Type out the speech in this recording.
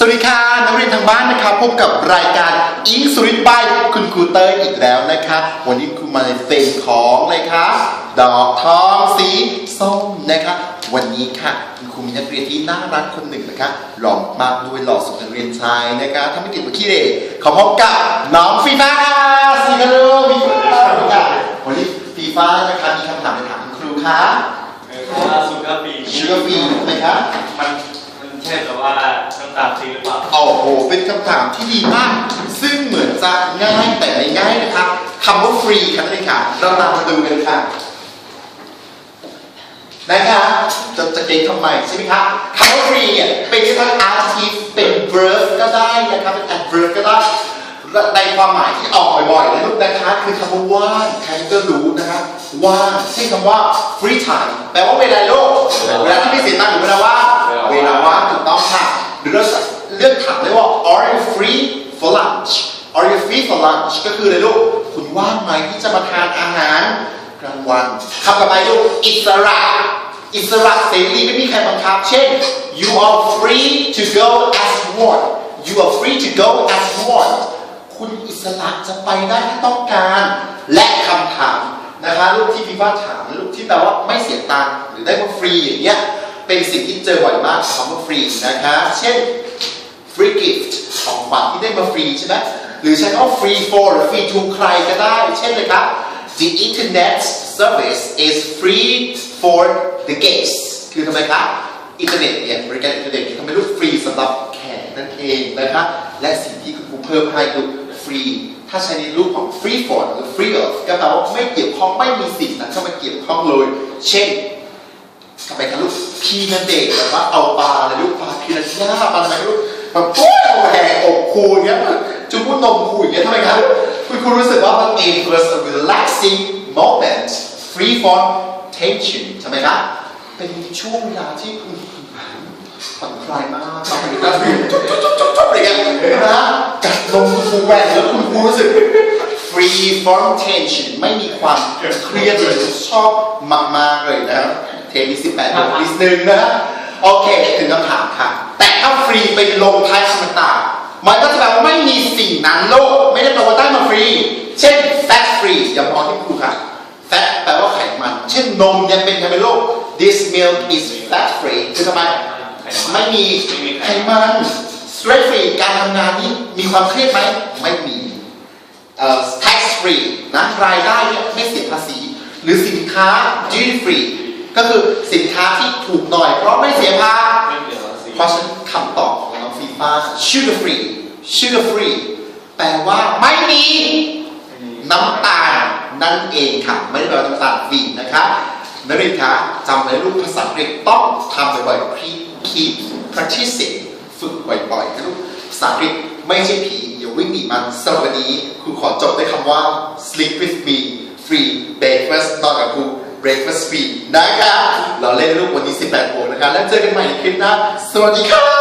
สวัสดีค่ะนักเรียนทางบ้านนะครับพบกับรายการอิงสุริตบายคุณครูเตยอีกแล้วนะคะวันนี้ครูมาในเฟรมของเลยค่ะดอกทองสีส้มนะคะวันนี้ค่ะคุณครูมีนักเรียนที่น่ารักคนหนึ่งนะคะหล่อมากด้วยหล่อสุดนักเรียนชายนะคะถ้าไม่ติดมาขี้เหร่ขอพบกับน้องฟีฟ้าค่ะสวัสดีค่ะลูกฟีฟ้าสวัสดีค่ะวันนี้ฟีฟ้านะคะมีคำถามไปถามคุณครูค่ะเออเพราะว่าซูการ์ฟีชื่อว่าฟีไหมคะมันมันใช่แบบว่าน้ำ ตาลฟรีหรือเปล่าโอ้โห เป็นคำถามที่ดีมาก ซึ่งเหมือนจะง่ายแต่ไม่ง่ายนะครับคำว่าฟรีครับนี่ค่ะ เราตามมาดูกันค่ะนะคะจะจะเก่งทำไมใช่ไหมครับคำว่าฟรีเนี่ยเป็นทั้ง adjective เป็น verb ก็ได้นะครับ เป็น adverb ก็ได้ในความหมายที่ออกบ่อยๆนะลูกนะคะคือคำว่าว่างใครก็รู้นะคะว่างเช่นคำว่า free time แปลว่าเวลาโลกเวลาที่ไม่เสียตังค์หรือเวลาว่างเวลาว่างถูกต้องค่ะหรือเราจะเลือกถามได้ว่า are you free for lunch are you free for lunch ก็คืออะไรลูกคุณว่างไหมที่จะมาทานอาหารกลางวันคำต่อไปลูกอิสระอิสระเสรีไม่มีใครบังคับ เช่น you are free to go as you want you are free to go as you want คุณอิสระจะไปได้ถ้าต้องการ และคำถามนะคะลูกที่พี่ว่าถามลูกที่แปลว่าไม่เสียตังค์หรือได้มาฟรีอย่างเงี้ยเป็นสิ่งที่เจอบ่อยมากคำว่าฟรีนะคะ เช่น free gift ของขวัญที่ได้มาฟรีใช่ไหมหรือใช้คำว่า free for หรือ free to ใครก็ได้ เช่นเลยครับ the internet service is free for the guests คือทำไมครับอินเทอร์เน็ตเนี่ยบริการอินเทอร์เน็ตทำให้ลูกฟรีสำหรับแขกนั่นเองนะครับและสิ่งที่คุณครูเพิ่มให้ลูกฟรี ถ้าใช้ในรูปของ free for หรือ free of ก็แปลว่าไม่เกี่ยวข้องไม่มีสิ่งนั้นเข้ามาเกี่ยวข้องเลย เช่นทำไมครับลูกพีนันเดชน์แบบว่าเอาปลาอะไรลูก แบบโอ้ยเอาแหกอกคูอย่างเงี้ยจุ่มนมคูอย่างเงี้ยทำไมครับคุณครูรู้สึกว่ามัน it was a relaxing moment free from tension ใช่ไหมครับเป็นช่วงเวลาที่คุณผ่อนคลายมากทำให้เราจุ๊บจุ๊บจุ๊บจุ๊บจุ๊บอะไรเงี้ยนะกัดลมคุณแหวนแล้วคุณครูรู้สึก free from tension ไม่มีความเครียดเลยชอบมากๆเลยนะครับเทปที่18บวกนิดนึงนะ โอเค ถึงคำถามค่ะ แต่ถ้าฟรีไปลงท้ายคำต่ามันก็จะแปลว่าไม่มีสิ่งนั้นโลก ไม่ได้แปลว่าได้มาฟรี เช่น fat free อย่ามองที่ครูค่ะ fat แปลว่าไขมัน เช่นนมยังเป็นไขมันโลก this milk is fat free คือทำไม ไม่มีไขมัน stress free การทำงานนี้มีความเครียดไหม ไม่มีเอ่อ tax free นะรายได้ไม่เสียภาษี หรือสินค้า duty free ก็คือสินค้าที่ถูกหน่อย เพราะไม่เสียภาษีไม่เกี่ยวกับสีเพราะฉะนั้นคำตอบของน้องฟีฟ้า sugar free sugar free แปลว่าไม่มีน้ำตาลนั่นเองค่ะ ไม่ได้แปลว่าน้ำตาลฟรีนะคะนักเรียนคะจำไว้ลูกภาษาอังกฤษต้องทำบ่อยๆ keep practicing ฝึกบ่อยๆนะลูกภาษาอังกฤษไม่ใช่ผีอย่าวิ่งหนีมันสำหรับวันนี้ครูขอจบด้วยคำว่า sleep with me free breakfast นอนกับครู breakfast free นะคะเราเล่นลูกวันนี้ 18โมงนะคะ แล้วเจอกันใหม่ในคลิปหน้าสวัสดีค่ะ